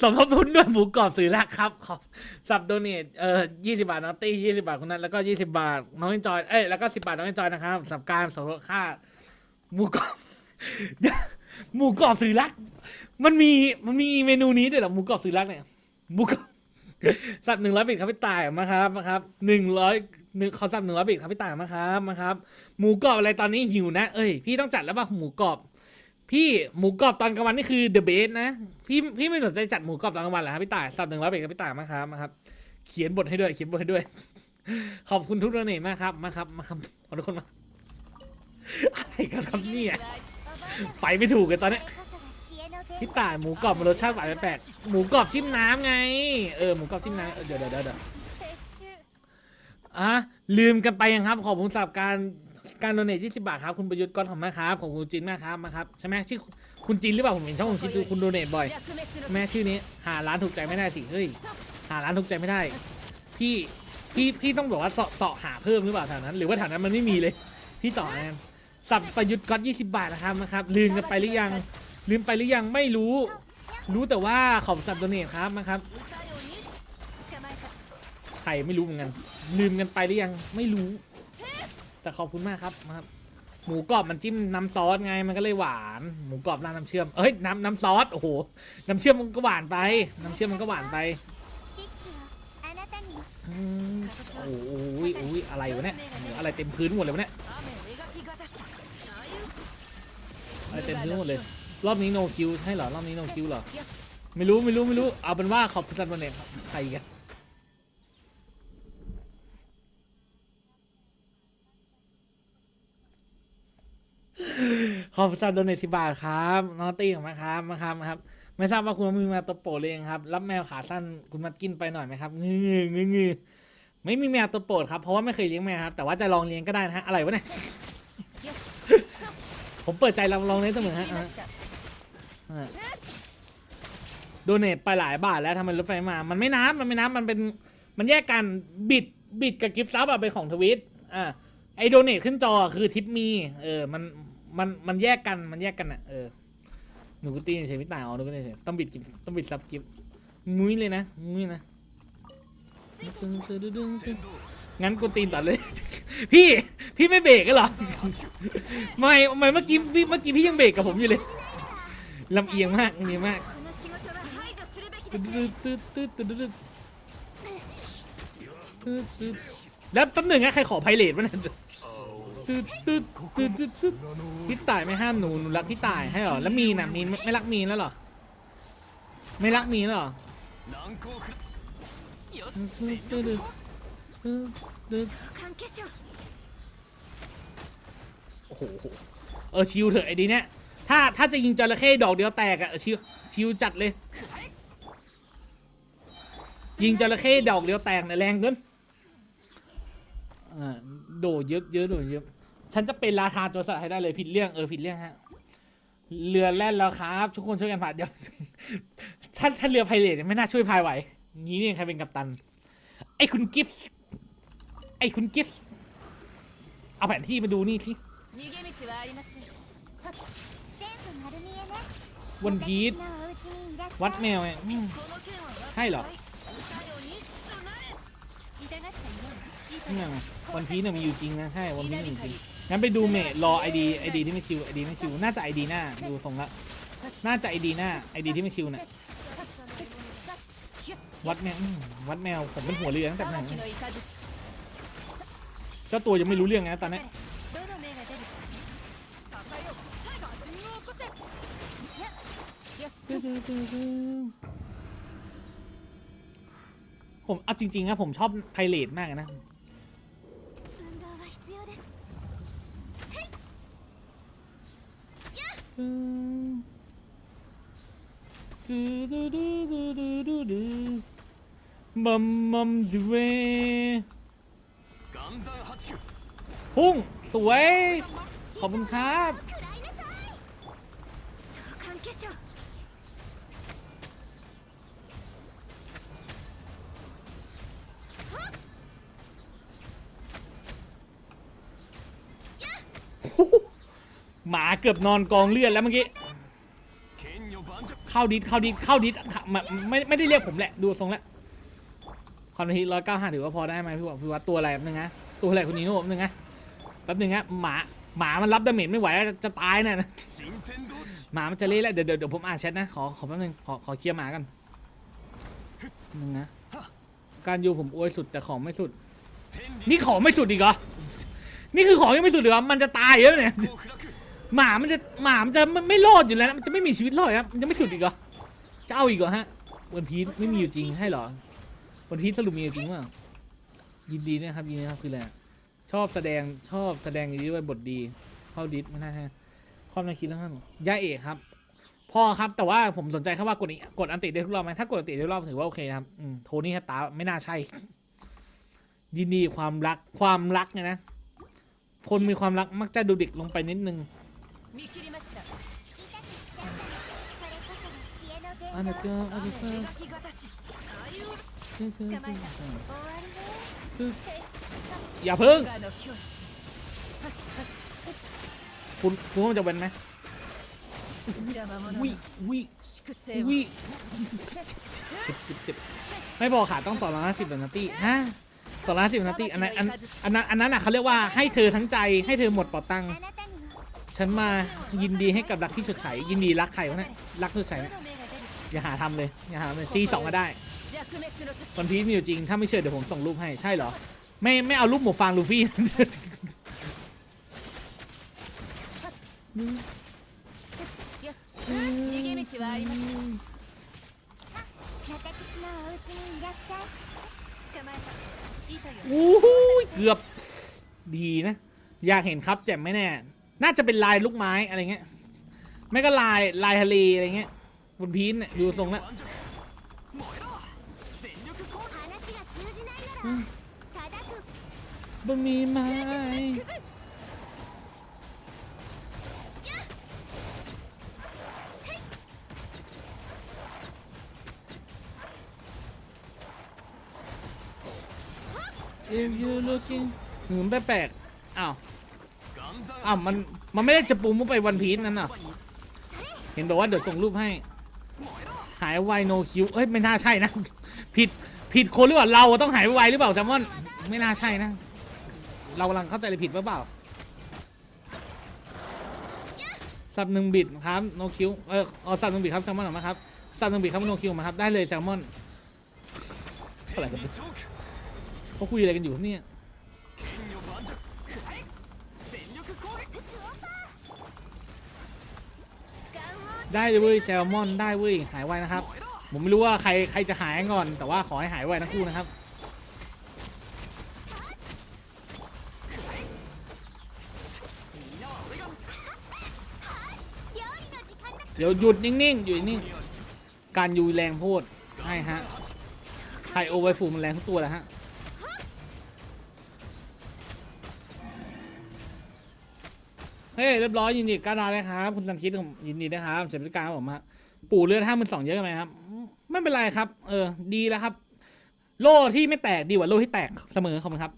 สมทบทุนด้วยหมูกรอบสื่อรักครับขอบสับโดเนทเอ่อยี่สิบาทน้องตี้ยี่สิบาทคุณนัทแล้วก็ยี่สิบาทน้องเอจอยเอ้ยแล้วก็สิบาทน้องเอจอยนะครับสับการสมทบค่าหมูกรอบ หมูกรอบสื่อรัก มันมีมันมีเมนูนี้ด้วยเหรอหมูกรอบสื่อรักเนี่ยหมูกรอบสับหนึ่งร้อยบิตครับพี่ต่ายมาครับมาครับหนึ่งร้อยหนึ่งขอสับหนึ่งร้อยบิตครับพี่ต่ายมาครับมาครับ หมูกรอบอะไรตอนนี้หิวนะ เอ้ยพี่ต้องจัดแล้วป่ะหมูกรอบ พี่หมูกรอบตอนกลางวันนี่คือเดอะเบสนะพี่พี่ไม่สนใจจัดหมูกรอบตอนกลางวันเหรอครับพี่ต่ายสับหนึ่งร้อยบิตครับพี่ต่ายมากครับมาครับ เขียนบทให้ด้วย เขียนบทให้ด้วย ขอบคุณทุกท่านมากครับมาครับมาครับขอทุกคนมาอะไรกันครับเนี่ยไปไม่ถูกเลยตอนนี้พี่ต่ายหมูกรอบมันรสชาติหวานแปลกหมูกรอบจิ้มน้ำไง เออหมูกรอบจิ้มน้ำเดี๋ยวเดี๋ยวเดี๋ยวเดี๋ยวอะลืมกันไปยังครับขอบคุณสำหรับการ การโดเนท20บาทครับคุณประยุทธ์ก้อนของมากครับของคุณจินมากครับมาครับใช่ไหมชื่อคุณจินหรือเปล่าผมเห็นช่องคุณจินดูคุณโดเนทบ่อย แม่ชื่อนี้หาร้านถูกใจไม่ได้สิเฮ้ยหาร้านถูกใจไม่ได้ พี่พี่พี่ต้องบอกว่าเสาะเสาะหาเพิ่มหรือเปล่าแถวนั้น หรือว่าแถวนั้นมันไม่มีเลย พี่ต่อนะสับประยุทธ์ก้อน20บาทนะครับนะครับลืมกันไปหรือยัง ลืมไปหรือยังไม่รู้ รู้แต่ว่าขอบสับโดเนทครับนะครับใครไม่รู้เหมือนกันลืมกันไปหรือยังไม่รู้ แต่ขอบคุณมากครับนะครับ หมูกรอบมันจิ้มน้ำซอสไงมันก็เลยหวาน หมูกรอบราดน้ำเชื่อมเอ้ยน้ำน้ำซอสโอ้โหน้ำเชื่อมมันก็หวานไป น้ำเชื่อมมันก็หวานไปอืมโอ้ยโอ้ยอะไรวะเนี่ยโอ้โหอะไรเต็มพื้นหมดเลยวะเนี่ยอะไรเต็มพื้นหมดเลย รอบนี้โนคิวใช่เหรอรอบนี้โนคิวเหรอไม่รู้ไม่รู้ไม่รู้เอาเป็นว่าขอบคุณสันวันเนตครับใครกัน ขอบคุณสันโดเนทสิบาทครับน้องตี้ของมาครับมาครับมครับ ไม่ทราบว่าคุณมีแมวตัวโปรดเลยงครับ รับแมวขาสั้นคุณมัดกินไปหน่อยไหมครับงื้องืงืงือไม่มีแมวตัวโปรดครับเพราะว่าไม่เคยเลี้ยงแมวครับแต่ว่าจะลองเลี้ยงก็ได้นะฮะอะไรวะเนี่ยผมเปิดใจลองลองเลี้ยงเสมอฮะอะโดเนทไปหลายบาทแล้วทำไมรถไฟมา มันไม่นับมันไม่นับมันเป็นมันแยกกันบิดบิดกับกิฟต์ซับอะเป็นของทวิตอ่าไอโดเนทขึ้นจอคือทิปมีเออมัน มันมันแยกกันมันแยกกันอะเออหนูกุตี้เฉยไม่ต่างอ๋อหนูกุตี้เฉยต้องบิดกิบต้องบิดซับกิบมุ้ยเลยนะมุ้ยนะงั้นกูตีนต่อเลย พี่พี่ไม่เบรกกันหรอไม่ไม่เมื่อกี้เมื่อกี้พี่ยังเบรกกับผมอยู่เลยลำเอียงมากเอียงมากแล้วตั้งหนึ่งอะใครขอไพเรตวะเนี่ย ตึ๊ดตึ๊ดตึ๊ดตึ๊ดตึ๊ดพี่ต่ายไม่ห้ามหนูหนูรักพี่ต่ายให้เหรอแล้วมีนอะมีนไม่รักมีนแล้วเหรอไม่รักมีนแล้วเหรอตึ๊ดตึ๊ดตึ๊ดตึ๊ดโอ้โหเออชิวเถอะไอ้ดีเนี่ยถ้าถ้าจะยิงจระเข้ดอกเดียวแตกอะชิวชิวจัดเลย ยิงจระเข้ดอกเดียวแตกเนี่ยแรงเกินอ่าโดดเยอะเยอะโดดเยอะ ฉันจะเป็นราคาตัวสัตว์ให้ได้เลยผิดเรื่องเออผิดเรื่องฮะ เรือแล่นแล้วครับ ทุกคนช่วยกันผ่านเดี๋ยวถ้าถ้าเรือไพเรตเนี่ยไม่น่าช่วยพายไหวงี้นี่เองใครเป็นกัปตัน ไอ้คุณกิฟต์ไอ้คุณกิฟต์เอาแผนที่มาดูนี่สิวันพีชวัดแมวเนี่ยอืมใช่เหรอนี่ไงวันพีชเนี่ยมีอยู่จริงนะใช่วันพีชมีอยู่จริง งั้นไปดูเมทรอไอดีไอดีที่ไม่ชิวไอดีไม่ชิวน่าจะไอดีหน้าดูทรงละน่าจะไอดีหน้าไอดีที่ไม่ชิวเนี่ยวัดแมววัดแมวผมเป็นหัวเรือตั้งแต่ไหนเจ้าตัวยังไม่รู้เรื่องนะตอนนี้ผมเอาจริงๆนะผมชอบไพเรตมากนะ มัมมัมจูเพุ่งสวย ขอบคุณครับโอ้ หมาเกือบนอนกองเลือดแล้วเมื่อกี้เข้าดิสเข้าดิสเข้าดิสไม่ไม่ได้เรียกผมแหละ ดูทรงแล้วความเร็ร้อยเก้าห้าถือว่าพอได้ไหมพี่วัดพี่ว่าตัวอะไรแป๊บนึงนะตัวอะไรคนนี้นู่นแป๊บนึงนะแป๊บนึงนะหมาหมามันรับดาเมจไม่ไหวจะตายน่ะหมามันจะเละแล้วเดี๋ยวเดี๋ยวผมอ่านแชทนะขอขอแป๊บนึงขอขอเคลียร์หมากันนึงนะการอยู่ผมอวยสุดแต่ของไม่สุด นี่ของไม่สุดอีกเหรอนี่คือของยังไม่สุดเหรอมันจะตายเยอะเนี่ย หมามันจะหมามันจะไม่ไม่รอดอยู่แล้วนะมันจะไม่มีชีวิตรอดครับมันจะไม่สุดอีกเหรอจะเอาอีกเหรอฮะวันพีชไม่มีอยู่จริงให้เหรอวันพีชสรุปมีอยู่จริงเปล่ายินดีนะครับยินดีนะครับคืออะไรอะชอบแสดงชอบแสดงอย่างนี้ด้วยบทดีเข้าดิสไม่น่าใช่ความน่าคิดแล้วครับย่าเอกครับพอครับแต่ว่าผมสนใจแค่ว่ากดอีกดอันติได้ทุกรอบไหมถ้ากดอันติได้ทุกรอบถือว่าโอเคครับอืมโทนี่ฮัตตาไม่น่าใช่ ยินดีความรักความรักไงนะคนมีความรักมักจะดูเด็กลงไปนิดนึง 見切りました あなたあなた描きがたしเชื่อเชื่อ 捕まえた เชื่ออย่าเพิ่ง 我の教師 คุณคุณว่ามันจะเว้นไหม 邪魔者 วิ の วิ 粛清 วิ を เจ็บเจ็บเจ็บไม่บอกค่ะต้องสองร้อยห้าสิบนาทีฮะสองร้อยห้าสิบนาทีอันนั้นอันอันนั้นอันนั้นอ่ะเขาเรียกว่าให้เธอทั้งใจให้เธอหมดเป่าตังค์ ฉันมายินดีให้กับรักที่สดใสยินดีรักใครวะเนี่ยรักสดใสเนี่ยอย่าหาทำเลยอย่าหาเลยซีสองก็ได้คนพีชมีอยู่จริง ถ้าไม่เชื่อเดี๋ยวผมส่งรูปให้ใช่เหรอ ไม่ไม่เอารูปหมวกฟางลูฟี่อู้หูเกือบดีนะ อยากเห็นครับแจ่มไหม่แน่ น่าจะเป็นลายลูกไม้อะไรเงี้ย ไม่ก็ลายลายทะเลอะไรเงี้ยบนพีนเนี่ยดูทรงแล้วบะมีไม้เอ you looking หืมแปลกๆอ้าว อะมันมันไม่ได้จะปูมุกไปวันพีชนั้นน่ะ เห็นบอกว่าเดี๋ยวส่งรูปให้ หายไวโนคิวเอ้ยไม่น่าใช่นะ ผิดผิดคนหรือเปล่าเราต้องหายไวหรือเปล่าแซมมอนไม่น่าใช่นะ เรากำลังเข้าใจอะไรผิดหรือเปล่าสับหนึ่งบิดครับโนคิวเออเอาสับหนึ่งบิดครับแซมมอนออกมาครับสับหนึ่งบิดครับโนคิวมาครับได้เลยแซมมอนอะไรกันเขาคุยอะไรกันอยู่เนี่ย ได้เว้ยแซลมอนได้เว้ยหายไวนะครับ ผมไม่รู้ว่าใครใครจะหายก่อน แต่ว่าขอให้หายไวทั้งคู่นะครับเดี๋ยวหยุดนิ่งๆ อยู่นิ่งการยูแรงโพดใช่ฮะไข่โอไวฟูมันแรงทุกตัวแล้วฮะ เฮ้ยเรียบร้อยยินดีก้าดาเลยครับคุณสันคิดผมยินดีนะครับเสร็จบริการครับผมฮะปู่เลือดห้าหมื่นสองเยอะไหมครับไม่เป็นไรครับ เออ ดีแล้วครับ โล่ที่ไม่แตกดีกว่าโล่ที่แตกเสมอขอบคุณครับ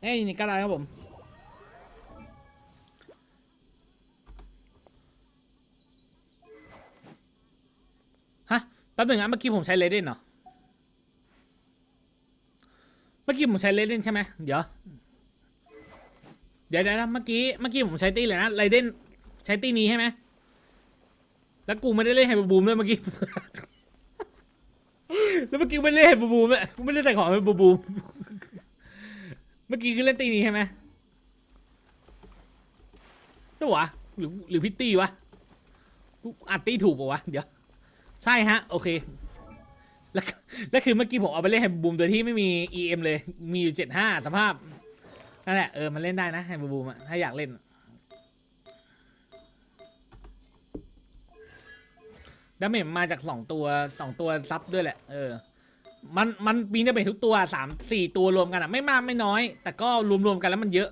เอ้ยยินดีก้าดาครับผมฮะแป๊บหนึ่งนะเมื่อกี้ผมใช้เลเดนเหรอเมื่อกี้ผมใช้เลเดนใช่ไหมเดี๋ยว เดี๋ยวเดี๋ยวนะเมื่อกี้เมื่อกี้ผมใช้ตีเลยนะเลเด้นใช้ตีนี้ใช่ไหมแล้วกูไม่ได้เล่นไฮเปอร์บูมด้วยเมื่อกี้ แล้วเมื่อกี้ไม่ได้เล่นไฮเปอร์บูมเลยกูไม่ได้ใส่ของไฮเปอร์บูม เมื่อกี้คือเล่นตีนี้ใช่ไหมใช่วะหรือหรือพิตตี้วะกูอัดตีถูกปะวะ เดี๋ยว ใช่ฮะ โอเค แล้วแล้วคือเมื่อกี้ผมเอาไปเล่นไฮบูมโดยที่ไม่มี EM เลย มีอยู่เจ็ดห้าสภาพ นั่นแหละเออมันเล่นได้นะไฮบูมอะถ้าอยากเล่น ดาเมจมาจากสองตัวสองตัวซับด้วยแหละ เออ มันมันมีดาเมจทุกตัวสามสี่ตัวรวมกันอะไม่มากไม่น้อย แต่ก็รวมๆกันแล้วมันเยอะ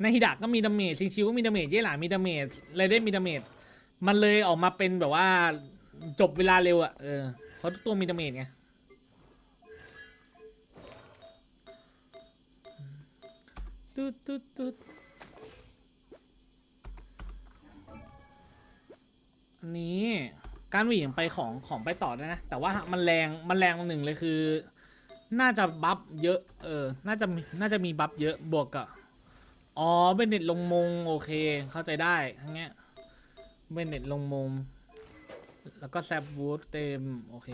ในฮิดะก็มีดาเมจซิงชิวก็มีดาเมจเย่หลามีดาเมจไรเดนมีดาเมจมันเลยออกมาเป็นแบบว่า จบเวลาเร็วอะเออเพราะทุกตัวมีดาเมจไง ตุ๊ดตุ๊ดตุ๊ดอันนี้การหวียังไปของของไปต่อได้นะ แต่ว่ามันแรงมันแรงตรงหนึ่งเลยคือ น่าจะบัฟเยอะเออ น่าจะมีน่าจะมีบัฟเยอะบวกกับอ๋อเบนเน็ตลงมงโอเค เข้าใจได้ทั้งเงี้ยเบนเน็ตลงมง แล้วก็แซบวูดเต็ม โอเค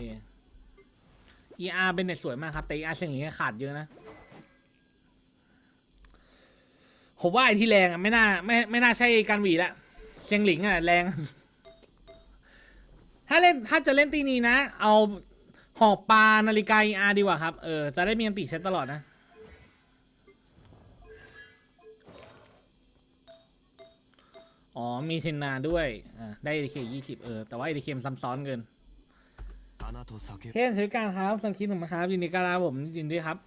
ER เบนเน็ตสวยมากครับ แต่ ER เสียงอย่างเงี้ยขาดเยอะนะ ผมว่าไอที่แรงอะไม่น่าไม่ไม่น่าใช่การหวีละเซียงหลิงอะแรง ถ้าเล่นถ้าจะเล่นตีนี้นะ เอาหอกปลานาฬิกาอาดีกว่าครับ เออ จะได้มีอันติเช็ตลอดนะ อ๋อ มีเทนนาด้วย อ่าได้เอเคยี่สิบเออ แต่ว่าเอเคมซ้ำซ้อนเกินเท่นใช้การครับสังคิดหนุ่มครับ ยินดีการาผมยินดีครับ